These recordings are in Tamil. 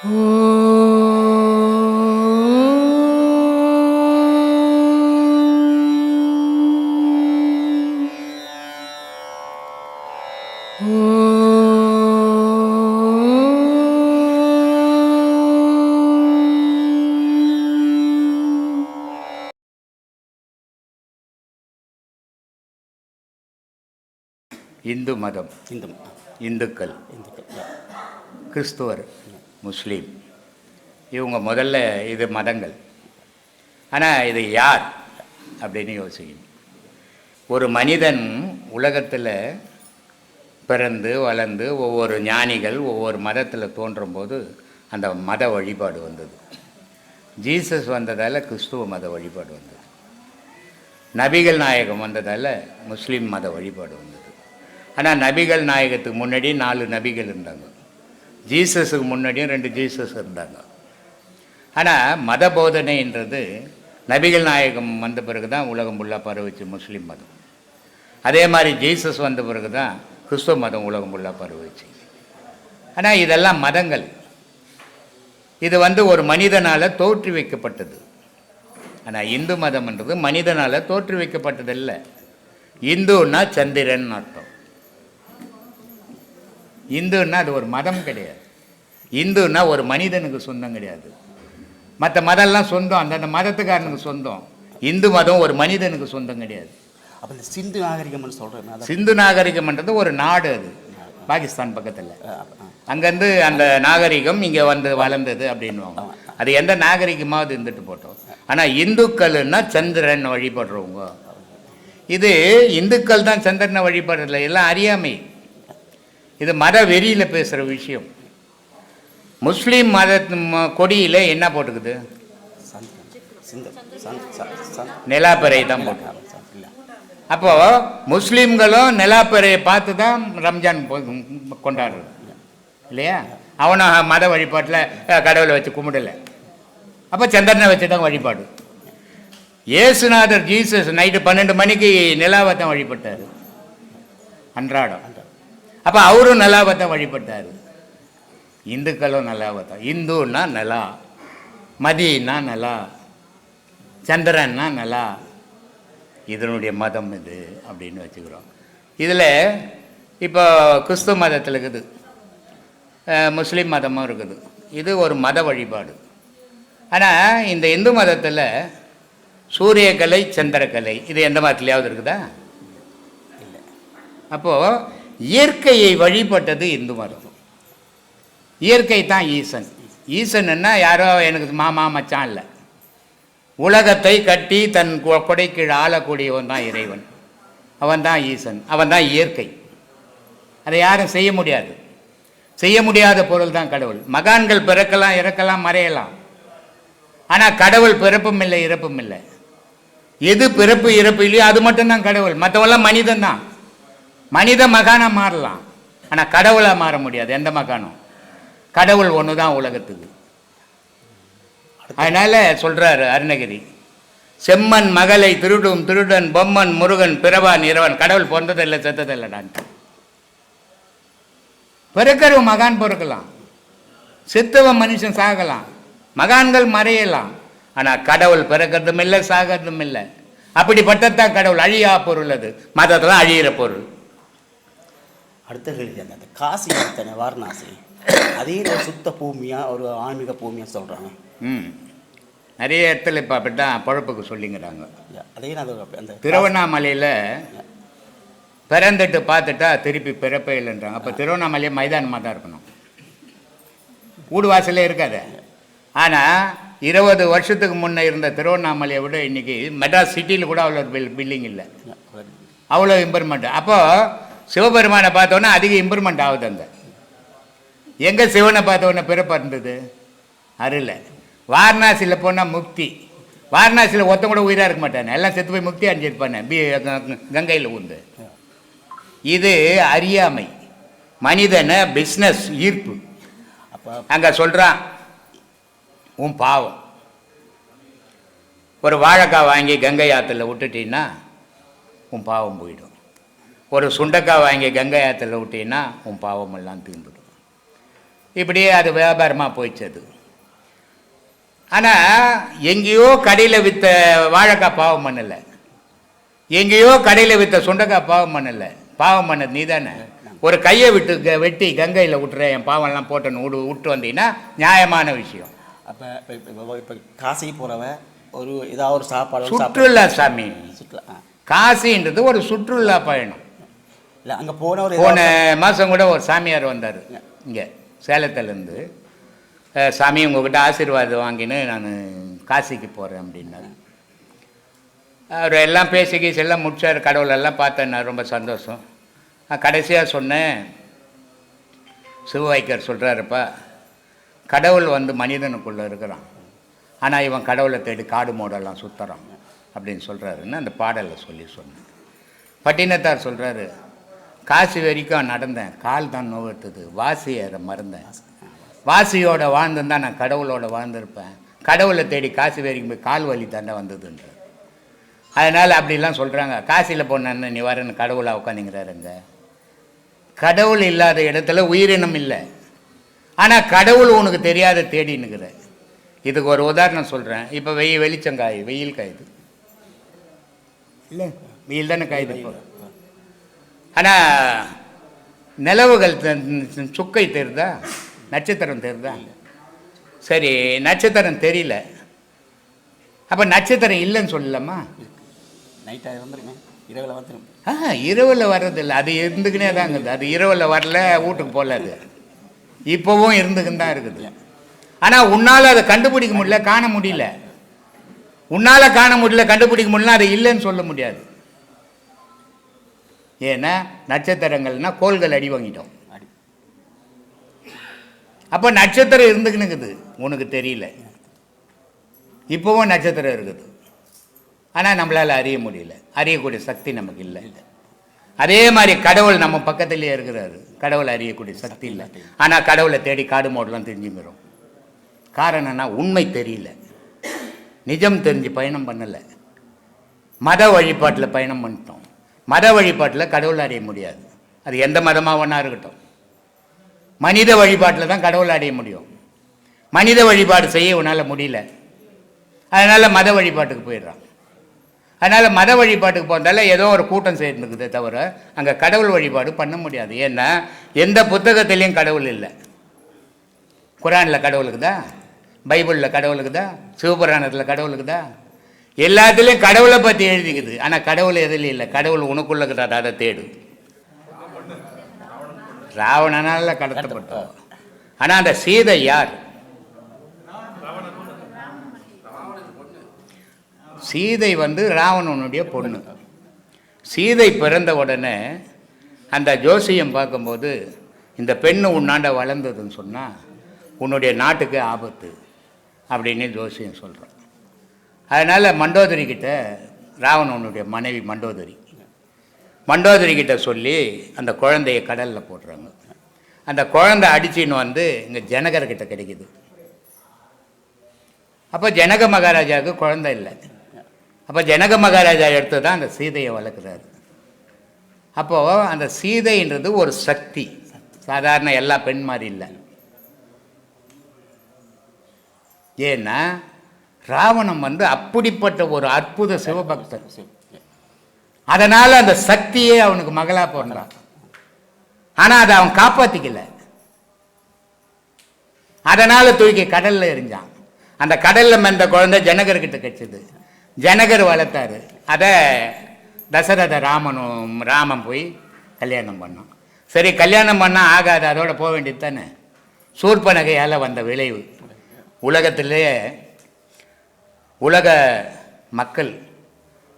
இந்து மதம். இந்து இந்துக்கள். இந்துக்கள் கிறிஸ்துவர். முஸ்லீம். இவங்க முதல்ல இது மதங்கள். ஆனால் இது யார் அப்படின்னு யோசிக்கணும். ஒரு மனிதன் உலகத்தில் பிறந்து வளர்ந்து ஒவ்வொரு ஞானிகள் ஒவ்வொரு மதத்தில் தோன்றும்போது அந்த மத வழிபாடு வந்தது. ஜீசஸ் வந்ததால் கிறிஸ்துவ மத வழிபாடு வந்தது. நபிகள் நாயகம் வந்ததால் முஸ்லீம் மத வழிபாடு வந்தது. ஆனால் நபிகள் நாயகத்துக்கு முன்னாடி நாலு நபிகள் இருந்தாங்க. ஜீசஸுக்கு முன்னாடியும் ரெண்டு ஜீசஸ் இருந்தாங்க. ஆனால் மத போதனைன்றது நபிகள் நாயகம் வந்த பிறகு தான் உலகம் ஃபுல்லாக பரவிச்சு முஸ்லீம் மதம். அதே மாதிரி ஜீசஸ் வந்த பிறகு தான் கிறிஸ்துவ மதம் உலகம் ஃபுல்லாக பரவிச்சு. ஆனால் இதெல்லாம் மதங்கள். இது வந்து ஒரு மனிதனால் தோற்று வைக்கப்பட்டது. ஆனால் இந்து மதம்ன்றது மனிதனால் தோற்று வைக்கப்பட்டதில்லை. இந்துன்னா சந்திரன் அர்த்தம். இந்துன்னா அது ஒரு மதம் கிடையாது. இந்துன்னா ஒரு மனிதனுக்கு சொந்தம் கிடையாது. மற்ற மதம்லாம் சொந்தம் அந்தந்த மதத்துக்காரனுக்கு சொந்தம். இந்து மதம் ஒரு மனிதனுக்கு சொந்தம் கிடையாது. அப்போ இந்த சிந்து நாகரிகம்னு சொல்கிறேன் சிந்து நாகரிகம்ன்றது ஒரு நாடு அது பாகிஸ்தான் பக்கத்தில். அங்கேருந்து அந்த நாகரிகம் இங்கே வந்து வளர்ந்தது அப்படின்வாங்க அது எந்த நாகரிகமாவது இருந்துட்டு போட்டோம். ஆனால் இந்துக்கள்னா சந்திரன் வழிபடுறவங்க. இது இந்துக்கள் தான் சந்திரனை வழிபடுறதில்ல எல்லாம் அறியாமை. இது மத வெறியில் பேசுகிற விஷயம். முஸ்லீம் மத கொடியில் என்ன போட்டுக்குது? நிலாப்பறை தான் போட்டாங்க அப்போது முஸ்லீம்களும் நிலாப்பறையை பார்த்து தான் ரம்ஜான் கொண்டாடுறது. இல்லையா? அவனோ மத வழிபாட்டில் கடவுளை வச்சு கும்பிடலை. அப்போ சந்திரனை வச்சு தான் வழிபாடு. இயேசுநாதர் ஜீசஸ் நைட்டு பன்னெண்டு மணிக்கு நிலாவை தான் வழிபட்டார். அன்றாடம். அப்போ அவரும் நிலாவை தான் வழிபட்டார். இந்துக்களும் நிலாவை தான் இந்துன்னா நிலா மதினா நிலா சந்திரன்னா நிலா இதனுடைய மதம் இது அப்படின்னு வச்சுக்கிறோம். இதில் இப்போ கிறிஸ்துவ மதத்தில் இருக்குது முஸ்லீம் மதமும் இருக்குது. இது ஒரு மத வழிபாடு. ஆனால் இந்த இந்து மதத்தில் சூரியக்கலை சந்திரக்கலை இது எந்த மதத்துலையாவது இருக்குதா? அப்போது இயற்கையை வழிபட்டது இந்து மதம். இயற்கை தான் ஈசன். ஈசன்னா யாரோ எனக்கு மாமா மச்சான் இல்லை. உலகத்தை கட்டி தன் கொ- கொடைக்கீழ் ஆளக்கூடியவன் தான் இறைவன். அவன் தான் ஈசன். அவன் தான் இயற்கை. அதை யாரும் செய்ய முடியாது. செய்ய முடியாத பொருள் தான் கடவுள். மகான்கள் பிறக்கலாம் இறக்கலாம் மறையலாம். ஆனால் கடவுள் பிறப்பும் இல்லை இறப்பும் இல்லை. எது பிறப்பு இறப்பு இல்லையோ அது மட்டும்தான் கடவுள். மற்றவெல்லாம் மனிதன் தான். மனித மகானாக மாறலாம். ஆனால் கடவுளாக மாற முடியாது. எந்த மகானும்? கடவுள் ஒன்று தான் உலகத்துக்கு. அதனால் சொல்கிறாரு அருணகிரி செம்மன் மகளை திருடும் திருடன் பொம்மன் முருகன் பிறவான் இரவன் கடவுள் பிறந்ததில்லை செத்ததில்லைடான்ட்டு பிறக்கிறவன் மகான் பிறக்கலாம். செத்தவன் மனுஷன் சாகலாம். மகான்கள் மறையலாம். ஆனால் கடவுள் பிறக்கிறதும் இல்லை சாகிறதும் இல்லை. அப்படிப்பட்டதான் கடவுள் அழியா பொருள் அது. மதத்தில் அழியிற பொருள். அடுத்த கேள்வி அந்த காசி வாரணாசி. ஒரு சுத்த பூமியாக ஒரு ஆன்மீக பூமியாக சொல்கிறாங்க ம். நிறைய இடத்துல இப்போ அப்படித்தான் பழப்புக்கு சொல்லிங்கிறாங்க. நான் அது அந்த திருவண்ணாமலையில் பிறந்துட்டு பார்த்துட்டா திருப்பி பிறப்பே இல்லைன்றாங்க. அப்போ திருவண்ணாமலையே மைதானமாக தான் இருக்கணும். வீடு வாசலே இருக்காது. ஆனால் இருபது வருஷத்துக்கு முன்னே இருந்த திருவண்ணாமலையை விட இன்னைக்கு மெட்ராஸ் சிட்டியில் கூட அவ்வளோ பில் பில்டிங் இல்லை. அவ்வளோ இம்ப்ரூவ்மெண்ட். அப்போது சிவபெருமானை பார்த்தோன்னே அதிக இம்ப்ரூவ்மெண்ட் ஆகுது அங்கே. எங்கே சிவனை பார்த்தோன்னே பிறப்பு இருந்தது அருள். வாரணாசியில் போனால் முக்தி. வாரணாசியில் ஒருத்தன் கூட உயிராக இருக்க மாட்டானே. எல்லாம் செத்து போய் முக்தி அடைஞ்சிருப்பானே. பி கங்கையில் உந்து இது அறியாமை. மனிதனை பிஸ்னஸ் ஈர்ப்பு. அப்போ அங்கே சொல்கிறான் உன் பாவம். ஒரு வாழைக்காய் வாங்கி கங்கை ஆற்றுல விட்டுட்டீங்கன்னா உன் பாவம் போயிடும். ஒரு சுண்டைக்காய் வாங்கி கங்கை ஆற்றுல விட்டீங்கன்னா உன் பாவம் எல்லாம் தீர்ந்துடும். இப்படியே அது வியாபாரமாக போயிடுச்சு அது ஆனால் எங்கேயோ கடையில் விற்ற வாழைக்காய் பாவம் பண்ணலை. எங்கேயோ கடையில் விற்ற சுண்டைக்காய் பாவம் பண்ணலை. பாவம் பண்ணது நீ தானே ஒரு கையை விட்டு வெட்டி கங்கையில் விட்டுறேன் என் பாவம்லாம் போட்டுன்னு விடு விட்டு வந்தீங்கன்னா நியாயமான விஷயம். அப்போ இப்போ இப்போ காசிக்கு போகிறவ ஒரு ஏதாவது ஒரு சாப்பாடு சுற்றுலா சாமி. சுற்றுலா காசின்றது ஒரு சுற்றுலா பயணம். இல்லை அங்கே போன ஒரு போன மாதம் கூட ஒரு சாமியார் வந்தார். இங்கே. சேலத்துலேருந்து. சாமி உங்ககிட்ட ஆசீர்வாதம் வாங்கின்னு நான் காசிக்கு போகிறேன் அப்படின்னாரு. அவர் எல்லாம் பேசி கீசி எல்லாம் முடிச்சார். கடவுளெல்லாம் பார்த்தேன் நான் ரொம்ப சந்தோஷம். கடைசியாக சொன்னேன். சிவவாய்க்கர் சொல்கிறாருப்பா கடவுள் வந்து மனிதனுக்குள்ளே இருக்கிறான். ஆனால் இவன் கடவுளை தேடி காடு மோடெல்லாம் சுற்றுறான் அப்படின்னு சொல்கிறாருன்னு அந்த பாடலை சொல்லி சொன்னேன். பட்டினத்தார் சொல்கிறாரு காசி வரைக்கும் நடந்தேன். கால் தான் நோவத்துது. வாசி ஏற மறந்தேன். வாசியோட வாழ்ந்திருந்தா நான் கடவுளோட வாழ்ந்திருப்பேன். கடவுளை தேடி காசி வரைக்கும் போய் கால் வலி தாண்டா வந்ததுன்ற அதனால் அப்படிலாம் சொல்கிறாங்க காசியில் போனேன்னு நீ வரேன்னு கடவுளாக உட்காந்துங்கிறாருங்க கடவுள் இல்லாத இடத்துல உயிரினம் இல்லை. ஆனால் கடவுள் உனக்கு தெரியாத தேடினுக்கிற இதுக்கு ஒரு உதாரணம் சொல்கிறேன் இப்போ வெயில் வெளிச்சம் காயுது வெயில் காயுது. இல்லை. வெயில் தானே காயுது இப்போ? ஆனால் நிலவுகள் சுக்கை தெரியுதா நட்சத்திரம் தெரியுதா சரி நட்சத்திரம் தெரியல. அப்போ நட்சத்திரம் இல்லைன்னு சொல்லலாமா? நைட்டாக வந்துருங்க. இரவில் வந்துடும் ஆ இரவில் வர்றதில்ல. அது இருந்துக்கினே தான் இருக்குது. அது இரவில் வரல வீட்டுக்கு போகல அது. இப்போவும் இருந்துக்கின்னு தான் இருக்குது. ஆனால் உன்னால் அதை கண்டுபிடிக்க முடியல காண முடியல. உன்னால் காண முடியல கண்டுபிடிக்க முடியல அது இல்லைன்னு சொல்ல முடியாது. ஏன்னா நட்சத்திரங்கள்னா கோள்கள் அடி வாங்கிட்டோம். அப்போ நட்சத்திரம் இருந்துக்கினுக்குது உனக்கு தெரியல. இப்போவும் நட்சத்திரம் இருக்குது. ஆனால் நம்மளால் அறிய முடியல. அறியக்கூடிய சக்தி நமக்கு இல்லை. அதே மாதிரி கடவுள் நம்ம பக்கத்திலே இருக்கிறாரு. கடவுளை அறியக்கூடிய சக்தி இல்லை. ஆனால் கடவுளை தேடி காடு மோடெல்லாம் தெரிஞ்சுக்கிறோம் காரணம்னா உண்மை தெரியல. நிஜம் தெரிஞ்சு பயணம் பண்ணலை. மத வழிபாட்டில் பயணம் பண்ணிட்டோம். மத வழிபாட்டில் கடவுள் அடைய முடியாது. அது எந்த மதமாக ஒன்றா இருக்கட்டும். மனித வழிபாட்டில் தான் கடவுள் அடைய முடியும். மனித வழிபாடு செய்ய உன்னால் முடியல. அதனால் மத வழிபாட்டுக்கு போயிடுறான். அதனால் மத வழிபாட்டுக்கு போகிறதால ஏதோ ஒரு கூட்டம் சேர்ந்துக்குதே தவிர அங்கே கடவுள் வழிபாடு பண்ண முடியாது. ஏன்னா எந்த புத்தகத்திலையும் கடவுள் இல்லை. குரானில் கடவுளுக்குதா? பைபிளில் கடவுளுக்குதா? சிவபுராணத்தில் கடவுளுக்குதா? எல்லாத்துலேயும் கடவுளை பற்றி எழுதிக்குது. ஆனால் கடவுள் எதுலையும் இல்லை. கடவுள் உனக்குள்ள இருக்கிறார் அதை தேடு. ராவணனால் கடத்தப்பட்டோம் ஆனால் அந்த சீதை யார்? சீதை வந்து ராவணனுடைய பொண்ணு. சீதை பிறந்த உடனே அந்த ஜோசியம் பார்க்கும்போது இந்த பெண்ணு உன்னாண்ட வளர்ந்ததுன்னு சொன்னால் உன்னுடைய நாட்டுக்கு ஆபத்து அப்படின்னு ஜோசியம் சொல்கிறோம் அதனால் மண்டோதரி கிட்ட ராவணனுடைய மனைவி மண்டோதரி. மண்டோதரி கிட்ட சொல்லி அந்த குழந்தைய கடலில் போடுறாங்க. அந்த குழந்தை அடிச்சின்னு வந்து இங்கே ஜனகர்கிட்ட கிடைக்குது. அப்போ ஜனக மகாராஜாவுக்கு குழந்தை இல்லை. அப்போ ஜனக மகாராஜா எடுத்து தான் அந்த சீதையை வளர்க்குறாரு. அப்போது அந்த சீதைன்றது ஒரு சக்தி. சாதாரண எல்லா பெண் மாதிரி இல்லை. ஏன்னா ராவணன் வந்து அப்படிப்பட்ட ஒரு அற்புத சிவபக்தர். அதனால் அந்த சக்தியே அவனுக்கு மகளா பிறந்தான் ஆனால் அதை அவன் காப்பாற்றிக்கல அதனால் தூக்கி கடலில் எரிஞ்சான் அந்த கடலில் மெந்த குழந்தை ஜனகர்கிட்ட கிடைச்சது ஜனகர் வளர்த்தாரு. அதை தசரத ராமனும் ராமன் போய் கல்யாணம் பண்ணான். சரி கல்யாணம் பண்ணால் ஆகாது அதோட போக வேண்டியது தானே. சூர்பனகையால் வந்த விளைவு. உலகத்திலேயே உலக மக்கள்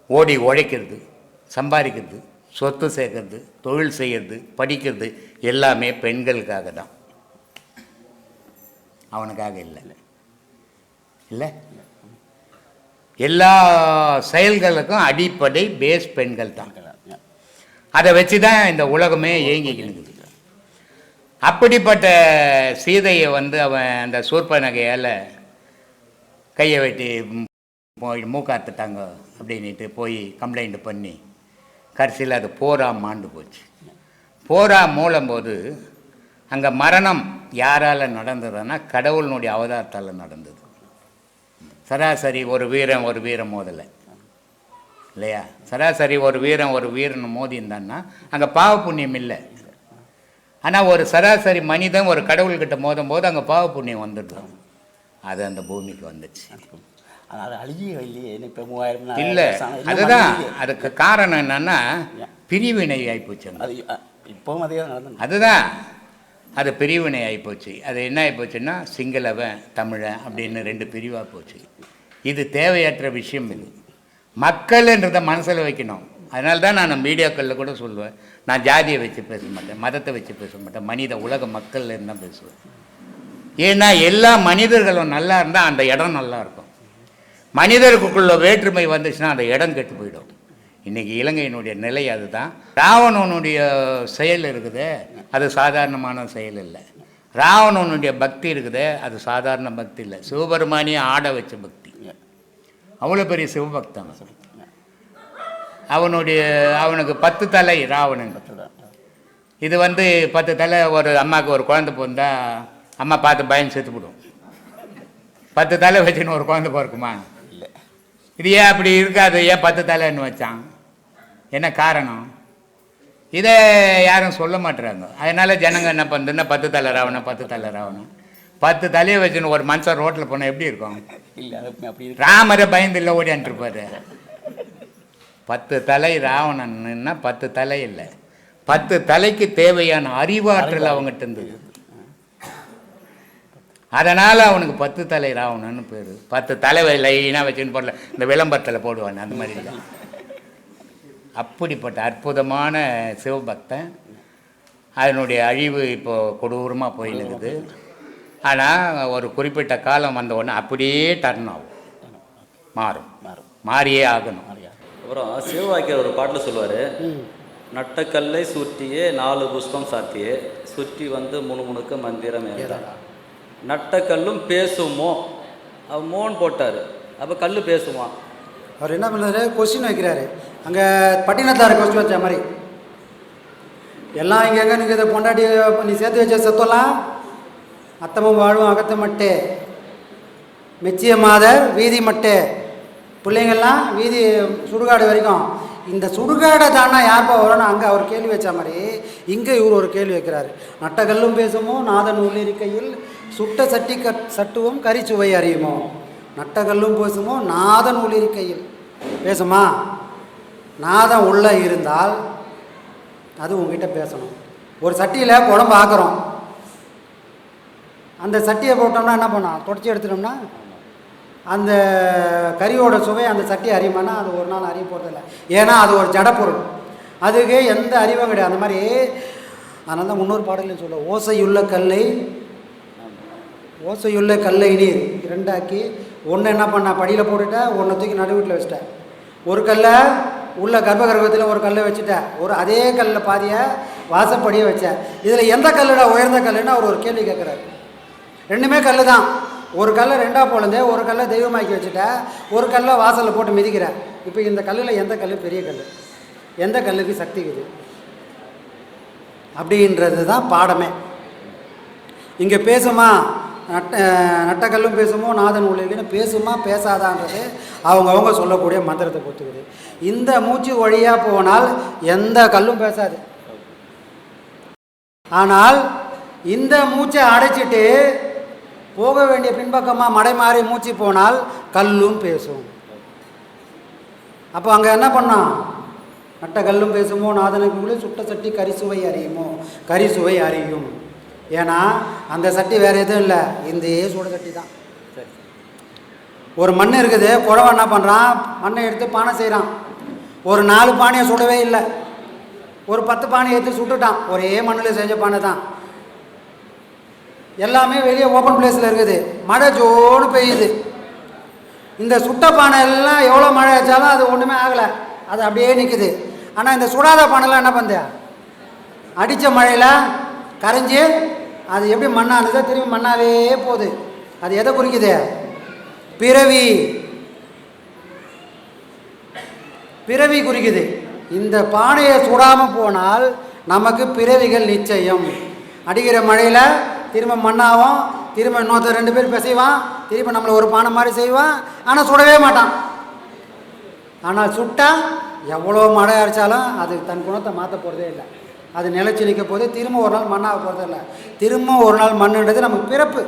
ஓடி உழைக்கிறது சம்பாதிக்கிறது சொத்து சேர்க்கறது தொழில் செய்கிறது படிக்கிறது எல்லாமே பெண்களுக்காக தான். அவனுக்காக இல்லை. இல்லை? எல்லா செயல்களுக்கும் அடிப்படை பேஸ் பெண்கள் தான். அதை வச்சு தான் இந்த உலகமே இயங்கிக்கிட்டு அப்படிப்பட்ட சீதையை வந்து அவன் அந்த சூர்பனகையால் கையை வெட்டி மூக்காத்துட்டாங்க அப்படின்ட்டு போய் கம்ப்ளைண்ட் பண்ணி கடைசியில் அது போரா மாண்டு போச்சு. போரா மூலம்போது அங்கே மரணம் யாரால் நடந்ததுன்னா கடவுளினுடைய அவதாரத்தால் நடந்தது. சராசரி ஒரு வீரன் ஒரு வீரம் மோதலை. இல்லையா? சராசரி ஒரு வீரன் ஒரு வீரன் மோதி இருந்தான்னா அங்கே பாவ புண்ணியம் இல்லை. ஆனால் ஒரு சராசரி மனிதன் ஒரு கடவுள்கிட்ட மோதும் போது அங்கே பாவ புண்ணியம் வந்துடுது. அது அந்த பூமிக்கு வந்துச்சு. அது அழுகி இல்லையே. இப்போ மூவாயிரம் இல்லை அதுதான். அதுக்கு காரணம் என்னன்னா பிரிவினை ஆகிப்போச்சு. அது இப்பவும் அதே தான் நடந்தது அதுதான். அது பிரிவினை ஆகிப்போச்சு அது என்ன ஆகிப்போச்சுன்னா சிங்களவன் தமிழன் அப்படின்னு ரெண்டு பிரிவாக போச்சு. இது தேவையற்ற விஷயம் இது. மக்கள்ன்றதை மனசில் வைக்கணும். அதனால தான் நான் மீடியாக்களில் கூட சொல்லுவேன். நான் ஜாதியை வச்சு பேச மாட்டேன் மதத்தை வச்சு பேச மாட்டேன் மனித உலக மக்கள் தான் பேசுவேன். ஏன்னா எல்லா மனிதர்களும் நல்லா இருந்தால் அந்த இடம் நல்லா இருக்கும். மனிதருக்குள்ள வேற்றுமை வந்துச்சுன்னா அந்த இடம் கெட்டு போயிடும். இன்னைக்கு இலங்கையினுடைய நிலை அதுதான். ராவணனுடைய செயல் இருக்குது அது சாதாரணமான செயல் இல்லை. ராவணனுடைய பக்தி இருக்குது அது சாதாரண பக்தி இல்லை. சிவபெருமானியை ஆட வச்ச பக்தி. அவ்வளோ பெரிய சிவபக்தன் அவனுடைய அவனுக்கு பத்து தலை ராவணன். இது வந்து பத்து தலை ஒரு அம்மாவுக்கு ஒரு குழந்தை பிறந்தா அம்மா பார்த்து பயம் செத்துவிடும் பத்து தலை வச்சுன்னு ஒரு குழந்தை பிறக்குமா? இது ஏன் அப்படி இருக்காது? ஏன் பத்து தலைன்னு வச்சான்? என்ன காரணம்? இதை யாரும் சொல்ல மாட்டுறாங்க. அதனால ஜனங்க என்ன பண்ணுதுன்னா பத்து தலை ராவணம் பத்து தலை ராவணம். பத்து தலையை வச்சுன்னு ஒரு மனுஷன் ரோட்டில் போனால் எப்படி இருக்கும்? இல்லை அப்படி ராமரை பயந்து இல்லை ஓடியான்ட்டுருப்பாரு பத்து தலை ராவணன்னா பத்து தலை இல்லை. பத்து தலைக்கு தேவையான அறிவாற்றல் அவங்ககிட்ட இருந்தது. அதனால் அவனுக்கு பத்து தலை ராவணன்னு பேர். பத்து தலை லைனாக வச்சுன்னு போடல இந்த விளம்பரத்தில் போடுவான் அந்த மாதிரி இல்லை. அப்படிப்பட்ட அற்புதமான சிவபக்தன் அதனுடைய அழிவு இப்போ கொடூரமாக போயினுக்குது. ஆனால் ஒரு குறிப்பிட்ட காலம் வந்த உடனே அப்படியே டர்ன் ஆகும். மாறும். மாறும். மாறியே ஆகணும். அப்புறம் சிவவாக்கியர் ஒரு பாட்டில் சொல்லுவார் நட்டக்கல்லை சுற்றியே நாலு புஷ்பம் சாத்தியே சுற்றி வந்து முணுமுணுக்க மந்திரம் ஏறினார் நட்டக்கல்லும் பேசுமோ? அவர் மோன் போட்டார். அப்போ கல் பேசுவான் அவர் என்ன பண்ணுறாரு கொஸ்டின் வைக்கிறாரு. அங்கே பட்டினத்தார் கொஸ்டின் வச்ச மாதிரி. எல்லாம் இங்கே எங்கே நீங்கள் இதை பொண்டாட்டி நீ சேர்த்து வச்ச சத்தம்லாம் அத்தமும் வாழும் அகத்த மட்டே. மெச்சிய மாதர் வீதி மட்டே. பிள்ளைங்கள்லாம் வீதி சுடுகாடு வரைக்கும். இந்த சுடுகாடை தானா யார்ப்பா வரணும் அங்கே அவர் கேள்வி வச்ச மாதிரி இங்கே இவர் ஒரு கேள்வி வைக்கிறாரு. நட்டகல்லும் பேசுமோ? நாதன் உள்ளிருக்கையில் சுட்ட சட்டி கட் சட்டுவோம் கரிச்சுவை அறியுமோ? நட்டகல்லும் பேசுமோ? நாதன் உள்ளிருக்கையில் பேசுமா? நாதம் உள்ளே இருந்தால் அது உங்ககிட்ட பேசணும். ஒரு சட்டியில் குழம்பு ஆக்குறோம். அந்த சட்டியை போட்டோம்னா என்ன பண்ணோம் தொடச்சி எடுத்துட்டோம்னா? அந்த கறியோட சுவை அந்த சட்டி அறியுமானா? அது ஒரு நாள் அறிய போகிறதில்ல ஏன்னா அது ஒரு ஜடப்பொருள் அதுக்கு எந்த அறிவும் கிடையாது. அந்த மாதிரி அதனால தான் முன்னொரு பாடலையும் சொல்ல ஓசையுள்ள கல்லை ஓசையுள்ள கல்லை நீர் இரண்டாக்கி ஒன்று என்ன பண்ண? படியில் போட்டுட்டேன் ஒன்றை தூக்கி நடு வீட்டில் வச்சிட்டேன் ஒரு கல்லை உள்ள கர்ப்பகிரகத்தில் ஒரு கல்லை வச்சுட்டேன் ஒரு அதே கல்லில் பாதியை வாசப்படியை வச்சேன் இதில் எந்த கல்லுடா? உயர்ந்த கல்லுன்னு அவர் ஒரு கேள்வி கேட்குறாரு ரெண்டுமே கல் தான் ஒரு கல்லை ரெண்டாக பொழுந்தே ஒரு கல்லை தெய்வமாக்கி வச்சுட்டேன் ஒரு கல்லை வாசலில் போட்டு மிதிக்கிறேன் இப்போ இந்த கல்லில் எந்த கல் பெரிய கல் எந்த கல்லுக்கு சக்தி இது? அப்படின்றது தான் பாடமே. இங்கே பேசுமா? நட்ட நட்டக்கல்லும் பேசுமோ நாதன் உள்ளிருக்குன்னு பேசுமா பேசாதான்றது அவங்கவுங்க சொல்லக்கூடிய மந்திரத்தை பொறுத்துக்குது இந்த மூச்சு வழியாக போனால் எந்த கல்லும் பேசாது. ஆனால் இந்த மூச்சை அடைச்சிட்டு போக வேண்டிய பின்பக்கமாக மடை மாறி மூச்சு போனால் கல்லும் பேசும். அப்போ அங்கே என்ன பண்ணான் நட்ட கல்லும் பேசுமோ நாதனுக்குள்ளே சுட்ட சட்டி கரிசுவை அறியுமோ? கரிசுவை அறியும். ஏன்னா அந்த சட்டி வேறு எதுவும் இல்லை. இந்த சுட சட்டி தான். ஒரு மண் இருக்குது குழவை என்ன பண்ணுறான் மண்ணை எடுத்து பானை செய்கிறான் ஒரு நாலு பானையை சுடவே இல்லை. ஒரு பத்து பானை எடுத்து சுட்டுட்டான். ஒரே மண்ணில் செஞ்ச பானை தான். எல்லாமே வெளியே ஓப்பன் பிளேஸில் இருக்குது. மழை ஜோடு பெய்யுது. இந்த சுட்ட பானை எல்லாம் எவ்வளோ மழை வச்சாலும் அது ஒன்றுமே ஆகலை. அது அப்படியே நிற்குது ஆனால் இந்த சுடாத பானைலாம் என்ன பண்ணுது அடித்த மழையில் கரைஞ்சி அது எப்படி மண்ணானதோ திரும்பி மண்ணாவே போகுது. அது எதை குறிக்குது? பிறவி. பிறவி குறிக்குது. இந்த பானையை சுடாமல் போனால் நமக்கு பிறவிகள் நிச்சயம். அடிக்கிற மழையில் திரும்ப மண்ணாகும் திரும்ப இன்னொருத்தர் ரெண்டு பேர் பிசைவான் திரும்ப நம்மளை ஒரு பானை மாதிரி செய்வான் ஆனால் சுடவே மாட்டான். ஆனால் சுட்டால் எவ்வளோ மழை அடித்தாலும் அது தன் குணத்தை மாற்ற போகிறதே இல்லை. அது நிலச்சி நிற்க போது திரும்ப ஒரு நாள் மண்ணாக போகிறதில்ல இல்லை. திரும்ப ஒரு நாள் மண்ணுன்றது நமக்கு பிறப்பு.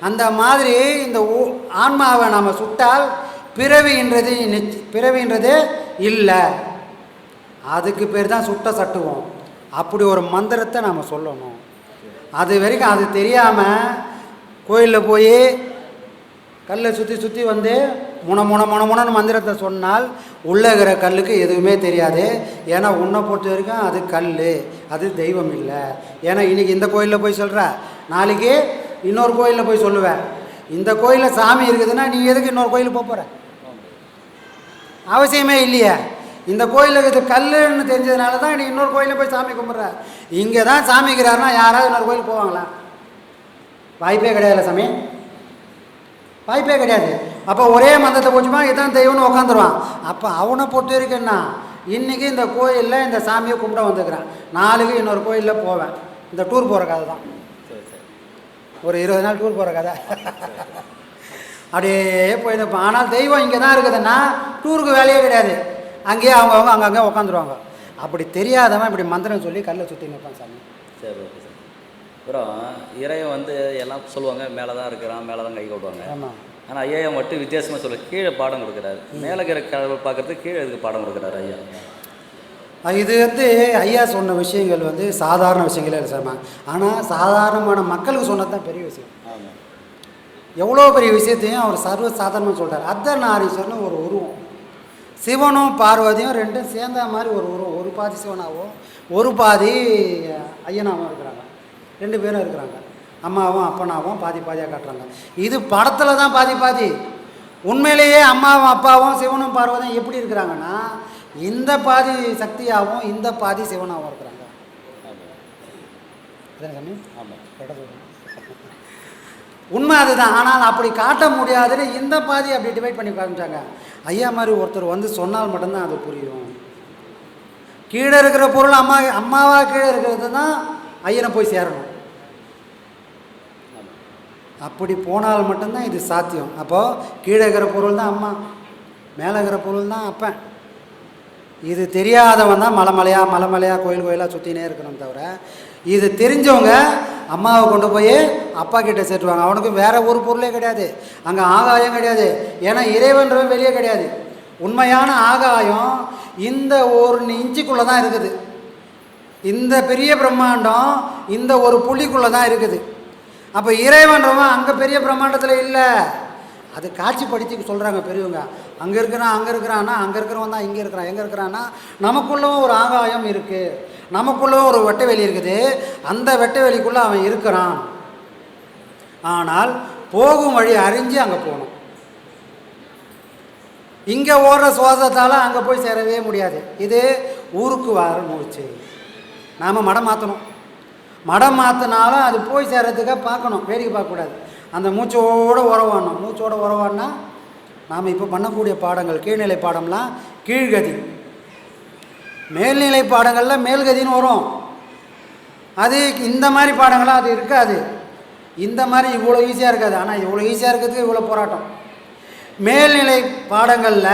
அந்த மாதிரி இந்த ஊ- ஆன்மாவை நாம் சுட்டால் பிறவின்றது நிச்ச பிறவின்றது இல்லை. அதுக்கு பேர் தான் சுட்ட சட்டுவோம். அப்படி ஒரு மந்திரத்தை நாம் சொல்லணும். அது வரைக்கும் அது தெரியாமல் கோயிலில் போய் கல்லை சுற்றி சுற்றி வந்து முன முன முன முனன்னு மந்திரத்தை சொன்னால் உள்ளே இருக்கிற கல்லுக்கு எதுவுமே தெரியாது. ஏன்னா உன்னை பொறுத்த வரைக்கும் அது கல் அது தெய்வம் இல்லை. ஏன்னா இன்றைக்கி இந்த கோயிலில் போய் சொல்கிற நாளைக்கு இன்னொரு கோயிலில் போய் சொல்லுவேன் இந்த கோயிலில் சாமி இருக்குதுன்னா நீ எதுக்கு இன்னொரு கோயிலுக்கு போக போகிற அவசியமே இல்லையே. இந்த கோயிலில் இது கல்லுன்னு தெரிஞ்சதுனால தான் நீ இன்னொரு கோயிலில் போய் சாமி கும்பிட்ற. இங்கே தான் சாமிக்கிறாருன்னா யாராவது இன்னொரு கோயிலுக்கு போவாங்களா? வாய்ப்பே கிடையாது சாமி. வாய்ப்பே கிடையாது. அப்போ ஒரே மந்தத்தை போச்சுமா இதான் தெய்வம்னு உட்காந்துருவான் அப்போ அவனை பொறுத்த வரைக்கும் என்ன? இன்றைக்கி இந்த கோயிலில் இந்த சாமியை கும்பிட வந்துக்கிறான் நாளைக்கு இன்னொரு கோயிலில் போவேன். இந்த டூர் போகிற கதை தான். சரி சரி ஒரு இருபது நாள் டூர் போகிற கதை. அப்படியே போயிருப்போம் ஆனால் தெய்வம் இங்கே தான் இருக்குதுன்னா டூருக்கு வேலையே கிடையாது. அங்கேயே அவங்கவுங்க அங்கங்கே உட்காந்துருவாங்க அப்படி தெரியாதவன் இப்படி மந்திரம் சொல்லி கல்லை சுற்றி நிற்பான் சாமி. சரி ஓகே. அப்புறம் இறைவன் வந்து எல்லாம் சொல்லுவாங்க மேலே தான் இருக்கிறான் மேலே தான் கை கொட்டுவாங்க. ஆமாம் ஆனால் ஐயா மட்டும் வித்தியாசமாக சொல்ல கீழே பாடம் கொடுக்குறாரு. மேலே இருக்கிற கடவுள் பார்க்கறதுக்கு கீழே எதுக்கு பாடம் கொடுக்குறாரு ஐயா? இது வந்து ஐயா சொன்ன விஷயங்கள் வந்து சாதாரண விஷயங்களே இல்லை சார் ஆனால் சாதாரணமான மக்களுக்கு சொன்னது தான் பெரிய விஷயம். எவ்வளோ பெரிய விஷயத்தையும் அவர் சர்வ சாதாரணமாக சொல்கிறார் அர்த்தநாரீஸ்வரன் ஒரு உருவம். சிவனும் பார்வதியும் ரெண்டும் சேர்ந்த மாதிரி ஒரு உருவம். ஒரு பாதி சிவனாகவும் ஒரு பாதி ஐயனாகவும் இருக்கிறாங்க. ரெண்டு பேரும் இருக்கிறாங்க. அம்மாவும் அப்பனாவும் பாதி பாதியாக காட்டுறாங்க. இது படத்தில் தான் பாதி பாதி. உண்மையிலேயே அம்மாவும் அப்பாவும் சிவனும் பார்வதியும் எப்படி இருக்கிறாங்கன்னா இந்த பாதி சக்தியாகவும் இந்த பாதி சிவனாகவும் இருக்கிறாங்க. உண்மை அதுதான். ஆனால் அப்படி காட்ட முடியாதுன்னு இந்த பாதி அப்படி டிவைட் பண்ணி காமிச்சாங்க. ஐயா மாதிரி ஒருத்தர் வந்து சொன்னால் மட்டும்தான் அது புரியும். கீழே இருக்கிற பொருள் அம்மா அம்மாவா கீழே இருக்கிறது தான் ஐயனை போய் சேரணும். அப்படி போனால் மட்டும்தான் இது சாத்தியம். அப்போது கீழே இருக்கிற பொருள் தான் அம்மா மேலே இருக்கிற பொருள் தான் அப்பன். இது தெரியாதவன் தான் மலைமலையாக மலைமலையாக கோயில் கோயிலாக சுற்றினே இருக்கணும் தவிர இது தெரிஞ்சவங்க அம்மாவை கொண்டு போய் அப்பா கிட்டே சேர்த்துவாங்க அவனுக்கு வேறு ஒரு பொருளே கிடையாது. அங்கே ஆகாயம் கிடையாது. ஏன்னா இறைவன்றவன் வெளியே கிடையாது. உண்மையான ஆகாயம் இந்த ஒரு இன்ச்சுக்குள்ளே தான் இருக்குது. இந்த பெரிய பிரம்மாண்டம் இந்த ஒரு புள்ளிக்குள்ளே தான் இருக்குது. அப்போ இறைவன்றவன் அங்கே பெரிய பிரம்மாண்டத்தில் இல்லை. அது காட்சிப்படுத்தி சொல்கிறாங்க பெரியவங்க. அங்கே இருக்கிறான் அங்கே இருக்கிறான்னா அங்கே இருக்கிறவன் தான் இங்கே இருக்கிறான் எங்கே இருக்கிறான்னா நமக்குள்ளவும் ஒரு ஆகாயம் இருக்குது நமக்குள்ளவும் ஒரு வெட்ட வெளி இருக்குது. அந்த வெட்ட வெளிக்குள்ளே அவன் இருக்கிறான். ஆனால் போகும் வழி அறிஞ்சு அங்கே போகணும். இங்கே ஓடுற சுவாசத்தால் அங்கே போய் சேரவே முடியாது. இது ஊருக்கு வர மூச்சு. நாம் மடம் மாற்றணும் மடம் மாற்றினாலும் அது போய் சேர்கிறதுக்காக பார்க்கணும். வேடிக்கை பார்க்கக்கூடாது. அந்த மூச்சோடு உறவாடணும். மூச்சோடு உறவாடினா நாம் இப்போ பண்ணக்கூடிய பாடங்கள் கீழ்நிலை பாடம்லாம் கீழ்கதி. மேல்நிலை பாடங்களில் மேல்கதின்னு வரும். அது இந்த மாதிரி பாடங்கள்லாம் அது இருக்காது. இந்த மாதிரி இவ்வளோ ஈஸியாக இருக்காது. ஆனால் இவ்வளோ ஈஸியாக இருக்கிறதுக்கு இவ்வளோ போராட்டம். மேல்நிலை பாடங்களில்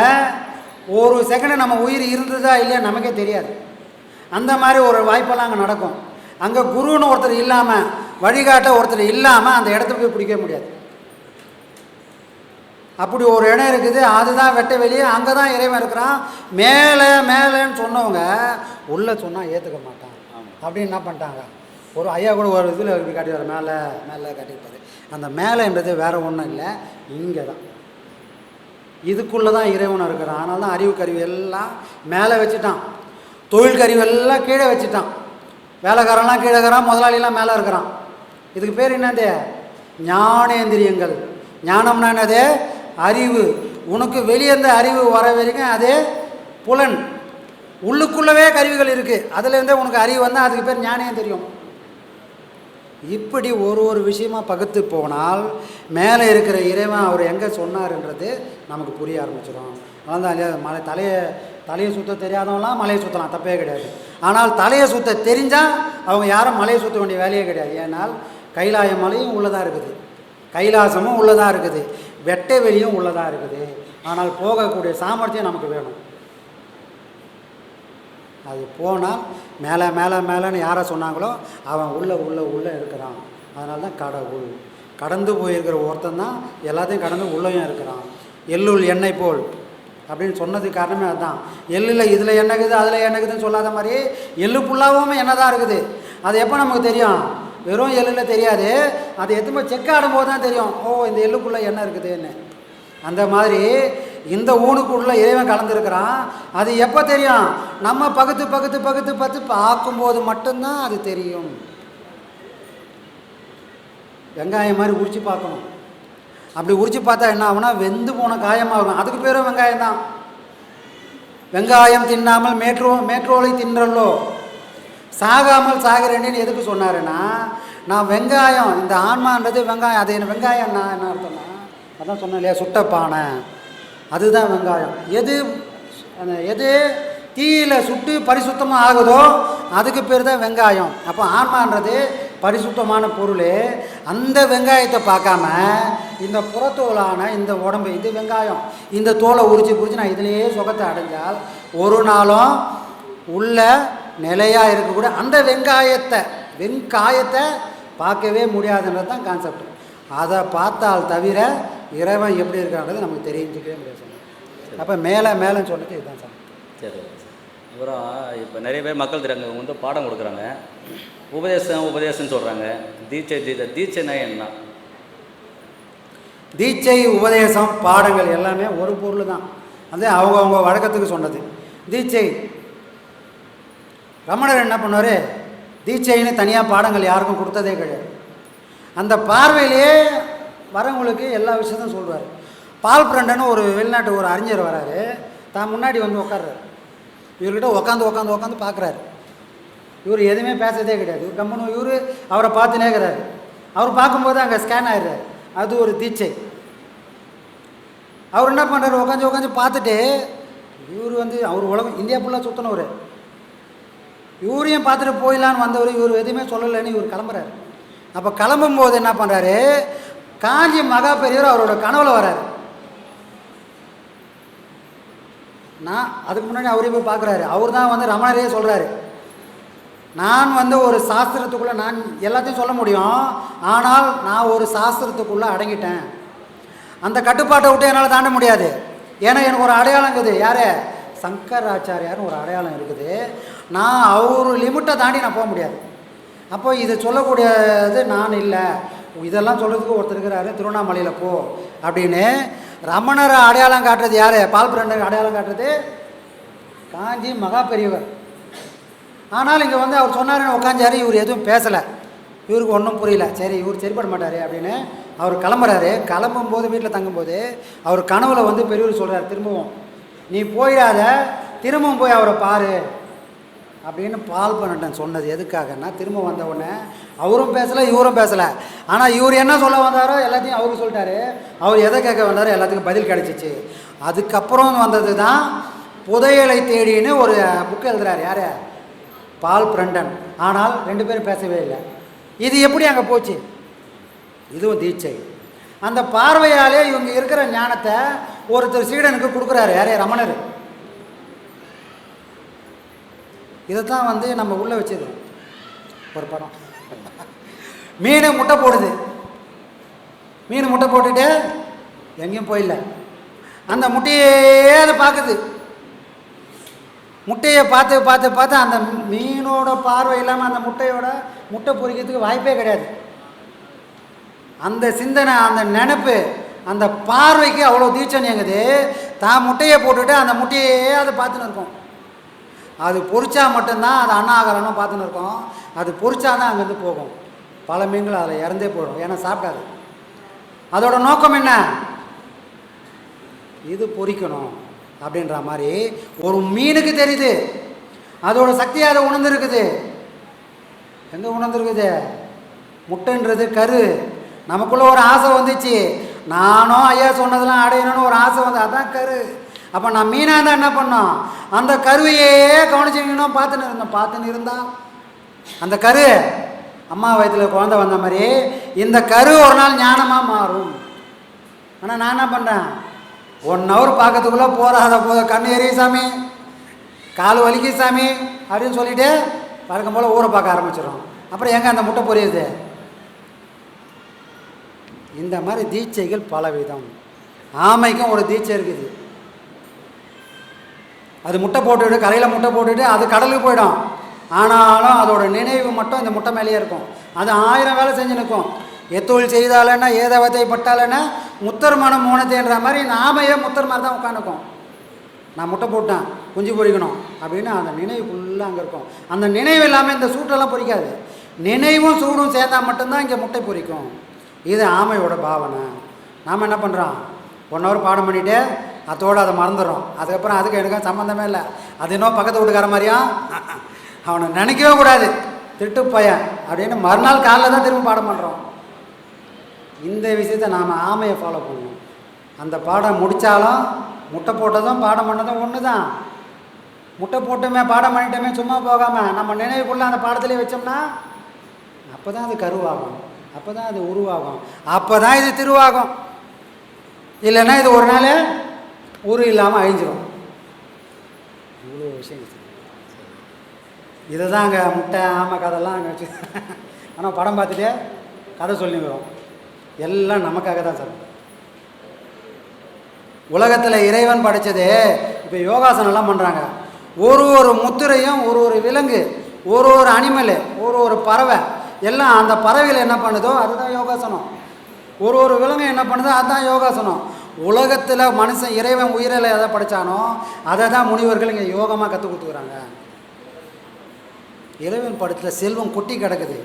ஒரு செகண்டு நம்ம உயிர் இருந்ததா இல்லையா நமக்கே தெரியாது. அந்த மாதிரி ஒரு வாய்ப்பெல்லாம் அங்கே நடக்கும். அங்கே குருன்னு ஒருத்தர் இல்லாமல் வழிகாட்ட ஒருத்தர் இல்லாமல் அந்த இடத்த போய் பிடிக்க முடியாது. அப்படி ஒரு இடம் இருக்குது அதுதான் வெட்ட வெளியே அங்கே தான் இறைவன் இருக்கிறான். மேலே மேலேன்னு சொன்னவங்க உள்ளே சொன்னால் ஏற்றுக்க மாட்டான். அப்படின்னு என்ன பண்ணிட்டாங்க? ஒரு ஐயா கூட ஒரு இதில் இப்படி காட்டிடுவார் மேலே மேலே காட்டியிருப்பாரு. அந்த மேலேன்றது வேற ஒன்றும் இல்லை இங்கே தான் இதுக்குள்ளே தான் இறைவன் இருக்கிறான். ஆனால் தான் அறிவு கருவி எல்லாம் மேலே வச்சுட்டான். தொழில் கருவி எல்லாம் கீழே வச்சுட்டான். வேலைக்காரன்லாம் கீழே இருக்கிறான் முதலாளிலாம் மேலே இருக்கிறான். இதுக்கு பேர் என்னது? ஞானேந்திரியங்கள். ஞானம்னா என்னது? அறிவு. உனக்கு வெளியே அறிவு வர வரைக்கும் அது புலன். உள்ளுக்குள்ளவே கருவிகள் இருக்குது அதுலேருந்தே உனக்கு அறிவு வந்தால் அதுக்கு பேர் ஞானே தெரியும் இப்படி ஒரு ஒரு விஷயமாக பகுத்து போனால் மேலே இருக்கிற இறைவன் அவர் எங்கே சொன்னார்ன்றது நமக்கு புரிய ஆரம்பிச்சிடும் அதான் மலை தலையை தலையை சுற்ற தெரியாதவங்களாம் மலையை சுற்றலாம் தப்பே கிடையாது. ஆனால் தலையை சுத்த தெரிஞ்சால் அவங்க யாரும் மலையை சுற்ற வேண்டிய வேலையே கிடையாது. ஏன்னால் கைலாய மலையும் உள்ளதாக இருக்குது. கைலாசமும் உள்ளதாக இருக்குது. வெட்டை வெளியும் உள்ளதாக இருக்குது. ஆனால் போகக்கூடிய சாமர்த்தியம் நமக்கு வேணும். அது போனால் மேலே மேலே மேலேன்னு யாரை சொன்னாங்களோ அவன் உள்ளே உள்ளே உள்ளே இருக்கிறான். அதனால தான் கடவுள். கடந்து போயிருக்கிற ஒருத்தன் தான் எல்லாத்தையும் கடந்து உள்ளேயும் இருக்கிறான். எள்ளுள் எண்ணெய் போல். அப்படின்னு சொன்னதுக்கு காரணமே அதுதான் எள்ளில் இதில் என்னக்குது இருக்குது அதில் என்னக்குதுன்னு இருக்குதுன்னு சொல்லாத மாதிரி எள்ளு புல்லாவும் எண்ணெய் தான் இருக்குது? அது எப்போ நமக்கு தெரியும்? வெறும் எள்ளில் தெரியாது. அது எத்தனை செக் ஆடும்போது தான் தெரியும். ஓ இந்த எள்ளுக்குள்ளே எண்ணெய் இருக்குதுன்னு. அந்த மாதிரி இந்த ஊனுக்குள்ளே இறைவன் கலந்துருக்கிறான். அது எப்போ தெரியும்? நம்ம பகுத்து பகுத்து பகுத்து பார்த்து பார்க்கும்போது மட்டும்தான் அது தெரியும். வெங்காயம் மாதிரி உரிச்சு பார்க்கணும். அப்படி உரிச்சு பார்த்தா என்ன ஆகும்னா வெந்து போன காயமாகும். அதுக்கு பேரும் வெங்காயம் தான். வெங்காயம் தின்னாமல் மேட்ரோ மேட்ரோலை தின்றல்லோ. சாகாமல் சாகிறேன்னு எதுக்கு சொன்னாருன்னா நான் வெங்காயம் இந்த ஆன்மான்றது வெங்காயம். அது என்ன வெங்காயம் நான் என்ன அர்த்தம்னா அதான் சொன்னேன் இல்லையா சுட்ட பானை. அதுதான் வெங்காயம். எது எது தீயில சுட்டு பரிசுத்தமாக ஆகுதோ அதுக்கு பேர் தான் வெங்காயம். அப்போ ஆன்மான்றது பரிசுத்தமான பொருள் அந்த வெங்காயத்தை பார்க்காம இந்த புறத்தோலான இந்த உடம்பு இது வெங்காயம் இந்த தோலை உரிச்சு குறித்து நான் இதிலேயே சுகத்தை அடைஞ்சால் ஒரு நாளும் உள்ள நிலையாக இருக்கக்கூடிய அந்த வெங்காயத்தை வெங்காயத்தை பார்க்கவே முடியாதுன்றது தான் கான்செப்ட் அதை பார்த்தால் தவிர இறைவன் எப்படி இருக்கான்றது நமக்கு தெரிஞ்சுக்கவே முடியாது அப்போ மேலே மேலேன்னு சொன்னது இதுதான் சார் சரி. அப்புறம் இப்போ நிறைய பேர் மக்கள் தெரியாங்க வந்து பாடம் கொடுக்குறாங்க. உபதேசம் உபதேசம்னு சொல்கிறாங்க தீட்சை தீட்சை தீட்சைனா என்ன? தீட்சை உபதேசம் பாடங்கள் எல்லாமே ஒரு பொருள் தான் அது அவங்கவுங்க வழக்கத்துக்கு சொன்னது. தீட்சை. ரமணர் என்ன பண்ணார்? தீட்சைன்னு தனியாக பாடங்கள் யாருக்கும் கொடுத்ததே கிடையாது. அந்த பார்வையிலேயே வரவங்களுக்கு எல்லா விஷயத்தையும் சொல்வார் பால் பிரண்டன் ஒரு வெளிநாட்டு ஒரு அறிஞர் வராரு. தான் முன்னாடி வந்து உட்கார்றாரு இவர்கிட்ட உட்காந்து உட்காந்து உட்காந்து பார்க்குறாரு இவர் எதுவுமே பேசுறதே கிடையாது. இவர் கம்பெனி இவர் அவரை பார்த்து இருக்கிறாரு. அவர் பார்க்கும்போது அங்கே ஸ்கேன் ஆகிடுறாரு அது ஒரு தீட்சை. அவர் என்ன பண்ணுறாரு உட்காந்து உட்காந்து பார்த்துட்டு இவர் வந்து அவர் உலகம் இந்தியா ஃபுல்லாக சுற்றினவர் இவரையும் பார்த்துட்டு போயிடலான்னு வந்தவர் இவர் எதுவுமே சொல்லலைன்னு இவர் கிளம்புறாரு. அப்போ கிளம்பும்போது என்ன பண்ணுறாரு காஞ்சி மகா பெரியவர் அவரோட கனவுல வராரு நான் அதுக்கு முன்னாடி அவரையும் போய் பார்க்குறாரு. அவர் தான் வந்து ரமணரே சொல்கிறாரு நான் வந்து ஒரு சாஸ்திரத்துக்குள்ளே நான் எல்லாத்தையும் சொல்ல முடியும். ஆனால் நான் ஒரு சாஸ்திரத்துக்குள்ளே அடங்கிட்டேன். அந்த கட்டுப்பாட்டை விட்டு என்னால் தாண்ட முடியாது. ஏன்னா எனக்கு ஒரு அடையாளம் இருக்குது. யார்? சங்கராச்சாரியார்னு ஒரு அடையாளம் இருக்குது. நான் அவர் லிமிட்டை தாண்டி நான் போக முடியாது. அப்போ இது சொல்லக்கூடியது நான் இல்லை. இதெல்லாம் சொல்கிறதுக்கு ஒருத்தர் இருக்கிறாரு திருவண்ணாமலையில் போ அப்படின்னு ரமணரை அடையாளம் காட்டுறது யார்? பால் பிரண்டர் அடையாளம் காட்டுறது காஞ்சி மகா பெரியவர் ஆனால் இங்கே வந்து அவர் சொன்னாருன்னு உட்காந்தாரு இவர் எதுவும் பேசலை. இவருக்கு ஒன்றும் புரியல. சரி இவர் சரிப்பட மாட்டார் அப்படின்னு அவர் கிளம்புறாரு. கிளம்பும்போது வீட்டில் தங்கும்போது அவர் கனவுல வந்து பெரியவர் சொல்கிறார் திரும்பவும். நீ போயிடாத. திரும்பவும் போய் அவரை பாரு. அப்படின்னு பால் பண்ணிட்டேன் சொன்னது. எதுக்காகன்னா திரும்ப வந்த உடனே அவரும் பேசலை இவரும் பேசலை. ஆனால் இவர் என்ன சொல்ல வந்தாரோ எல்லாத்தையும் அவரும் சொல்லிட்டாரு. அவர் எதை கேட்க வந்தாரோ எல்லாத்துக்கும் பதில் கிடச்சிச்சு. அதுக்கப்புறம் வந்தது தான் புதையலை தேடின்னு ஒரு புக் எழுதுறாரு. யார்? Paul Brunton. ஆனால் ரெண்டு பேரும் பேசவே இல்லை. இது எப்படி அங்கே போச்சு? இதுவும் தீட்சை. அந்த பார்வையாலே இவங்க இருக்கிற ஞானத்தை ஒருத்தர் சீடனுக்கு கொடுக்குறாரு. யாரே? ரமணர். இதைத்தான் வந்து நம்ம உள்ளே வச்சது. ஒரு படம். மீன் முட்டை போடுது. மீன் முட்டை போட்டுட்டு எங்கேயும் போயிடல அந்த முட்டையே அதை பார்க்குது. முட்டையை பார்த்து பார்த்து பார்த்து அந்த மீனோட பார்வை இல்லாமல் அந்த முட்டையோட முட்டை பொரிக்கிறதுக்கு வாய்ப்பே கிடையாது. அந்த சிந்தனை அந்த நினப்பு அந்த பார்வைக்கு அவ்வளோ தீட்சம் எங்குது தான் முட்டையை போட்டுட்டு அந்த முட்டையே அதை பார்த்துன்னு இருக்கும். அது பொறிச்சா மட்டும்தான் அது அண்ணாகரணும் பார்த்துன்னு இருக்கோம். அது பொறிச்சா தான் அங்கேருந்து போகும். பல மீன்கள் அதில் இறந்தே போயிடும். ஏன்னா சாப்பிடாது. அதோட நோக்கம் என்ன? இது பொறிக்கணும். அப்படின்ற மாதிரி ஒரு மீனுக்கு தெரியுது. அதோட சக்தி அதை உணர்ந்துருக்குது. எங்கே உணர்ந்துருக்குது? முட்டைன்றது கரு. நமக்குள்ளே ஒரு ஆசை வந்துச்சு. நானும் ஐயா சொன்னதெல்லாம் அடையணும்னு ஒரு ஆசை வந்து அதான் கரு. அப்போ நான் மீனாக தான் என்ன பண்ணோம்? அந்த கருவையே கவனிச்சுக்கணும் பார்த்துன்னு இருந்தோம். பார்த்துன்னு இருந்தா? அந்த கரு அம்மா வயதில் குழந்தை வந்த மாதிரி இந்த கரு ஒரு நாள் ஞானமாக மாறும். ஆனால் நான் என்ன பண்ணுறேன் ஒன் ஹவர் பார்க்கறதுக்குள்ளே போகாத போத கண்ணு எரிய சாமி. கால் வலிக்கு சாமி. அப்படின்னு சொல்லிட்டு பழக்கம் போல் ஊரை பார்க்க ஆரம்பிச்சிடும் அப்புறம் எங்கே அந்த முட்டை பொரியுது? இந்த மாதிரி தீட்சைகள் பலவிதம். ஆமைக்கும் ஒரு தீட்சை இருக்குது. அது முட்டை போட்டுவிட்டு கரையில் முட்டை போட்டுவிட்டு அது கடலுக்கு போயிடும். ஆனாலும் அதோட நினைவு மட்டும் இந்த முட்டை மேலேயே இருக்கும். அது ஆயிரம் வேலை செஞ்சு நிற்கும். எத்தொழில் செய்தாலன்னா ஏதவத்தை பட்டாலன்னா முத்தர் மனம் மோனத்தைன்ற மாதிரி நாமையே ஆமையே முத்தர் மாதிரி தான் உட்காந்துக்கும் நான் முட்டை போட்டேன் குஞ்சு பொரிக்கணும் அப்படின்னு அந்த நினைவு ஃபுல்லாக அங்கே இருக்கும். அந்த நினைவு இல்லாமல் இந்த சூட்டெல்லாம் பொரிக்காது. நினைவும் சூடும் சேர்ந்தால் மட்டும்தான் இங்கே முட்டை பொரிக்கும். இது ஆமையோட பாவனை. நாம் என்ன பண்ணுறோம் ஒன் ஹவர் பாடம் பண்ணிவிட்டு அதோடு அதை மறந்துடும் அதுக்கப்புறம் அதுக்கு எனக்கு சம்மந்தமே இல்லை. அது இன்னும் பக்கத்து வீட்டுக்கார மாதிரியா? அவனை நினைக்கவே கூடாது. திருட்டு பையன் அப்படின்னு மறுநாள் காலைல தான் திரும்ப பாடம் பண்ணுறோம் இந்த விஷயத்தை நாம் ஆமையை ஃபாலோ பண்ணணும் அந்த பாடம் முடித்தாலும் முட்டை போட்டதும் பாடம் பண்ணதும் ஒன்று தான் முட்டை போட்டுமே பாடம் பண்ணிட்டோமே சும்மா போகாமல் நம்ம நினைவுக்குள்ளே அந்த பாடத்துலேயே வச்சோம்னா அப்போ தான் அது கருவாகும். அப்போ தான் அது உருவாகும். அப்போ தான் இது திருவாகும். இல்லைன்னா இது ஒரு நாள் உரு இல்லாமல் அழிஞ்சிடும் இவ்வளோ விஷயம். இதை தான் அங்கே முட்டை ஆமை கதைலாம் அங்கே வச்சு ஆனால் படம் பார்த்துட்டு கதை சொல்லிக்கிறோம். எல்லாம் நமக்காக தான் சார். உலகத்தில் இறைவன் படைச்சது இப்போ யோகாசனம்லாம் பண்ணுறாங்க ஒரு ஒரு முத்திரையும் ஒரு ஒரு விலங்கு ஒரு ஒரு அனிமலு ஒரு ஒரு பறவை எல்லாம் அந்த பறவைகள் என்ன பண்ணுதோ அதுதான் யோகாசனம். ஒரு ஒரு விலங்கு என்ன பண்ணுதோ அதுதான் யோகாசனம். உலகத்தில் மனுஷன் இறைவன் உயிரில் எதை படித்தானோ அதை தான் முனிவர்கள் இங்கே யோகமாக கற்றுக் கொடுத்துக்கிறாங்க. இறைவன் படத்தில் செல்வம் கொட்டி கிடக்குது.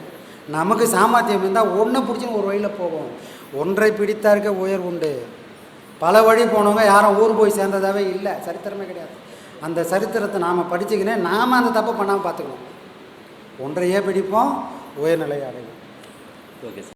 நமக்கு சாமர்த்தியம் இருந்தால் ஒன்றை பிடிச்சின்னு ஒரு வழியில் போவோம் ஒன்றை பிடித்தார்க்க உயர் உண்டு. பல வழி போனவங்க யாரும் ஊர் போய் சேர்ந்ததாவே இல்லை. சரித்திரமே கிடையாது. அந்த சரித்திரத்தை நாம் படிச்சுக்கினே நாம் அந்த தப்பு பண்ணாமல் பார்த்துக்கணும். ஒன்றையே பிடிப்போம் உயர்நிலை அடைவோம். Okay sir.